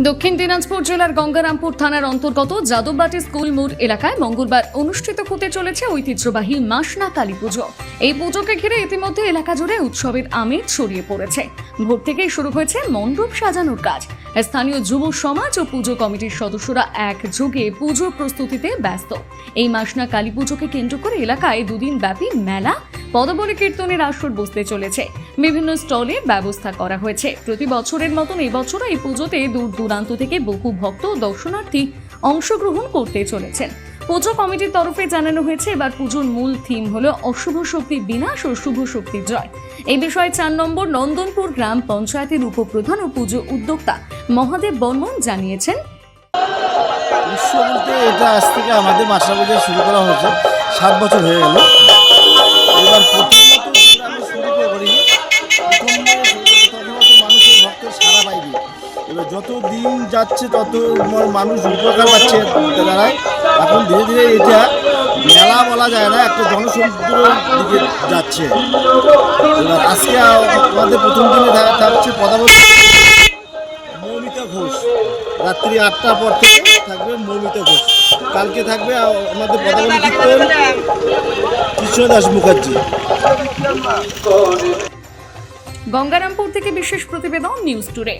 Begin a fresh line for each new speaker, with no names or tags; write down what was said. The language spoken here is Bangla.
দক্ষিণ দিনাজপুর জেলার গঙ্গারামপুর থানার অন্তর্গত যাদববাটি স্কুল মোড় এলাকায় মঙ্গলবার অনুষ্ঠিত হতে চলেছে ঐতিহ্যবাহী মাসনা কালী পুজো। এই পুজোকে ঘিরে ইতিমধ্যে এলাকা জুড়ে উৎসবের আমেজ ছড়িয়ে পড়েছে। ভোর থেকেই শুরু হয়েছে মণ্ডপ সাজানোর কাজ। স্থানীয় যুব সমাজ ও পুজো কমিটির সদস্যরা একযোগে পুজো প্রস্তুতিতে ব্যস্ত। এই মাসনা কালী পুজোকে কেন্দ্র করে এলাকায় দুদিন ব্যাপী মেলা পদবলী কীর্তনের আসর বসতে চলেছে। বিভিন্ন স্টলে ব্যবস্থা করা হয়েছে। প্রতি বছরের মতন এই বছরও এই পুজোতে দূর দূরান্ত থেকে বহু ভক্ত ও দর্শনার্থী অংশগ্রহণ করতে চলেছেন। পুজো কমিটির তরফে জানানো হয়েছে, এবার পুজোর মূল থিম হলো অশুভ শক্তি বিনাশ ও শুভ শক্তির জয়। এই বিষয়ে চার নম্বর নন্দনপুর গ্রাম পঞ্চায়েতের উপপ্রধান ও পুজো উদ্যোক্তা মহাদেব বর্মন জানিয়েছেন
বলতে এটা আজ থেকে আমাদের মাসা শুরু করা হয়েছে। সাত বছর হয়ে গেল। যত দিন যাচ্ছে তত মানুষ উপকার পাচ্ছে দ্বারায় এখন ধীরে ধীরে এটা মেলা বলা যায় না, একটা জনসমুদ্রের দিকে যাচ্ছে। আজকে আমাদের প্রথম দিনে থাকছে পদাবলী। মৌমিতা ঘোষ। রাত্রি আটটার পর থেকে থাকবে মৌমিতা ঘোষ। কালকে থাকবে আমাদের পদাবলী কীর্তন। কৃষ্ণদাস মুখার্জি।
গঙ্গারামপুর থেকে বিশেষ প্রতিবেদন নিউজ টুডে।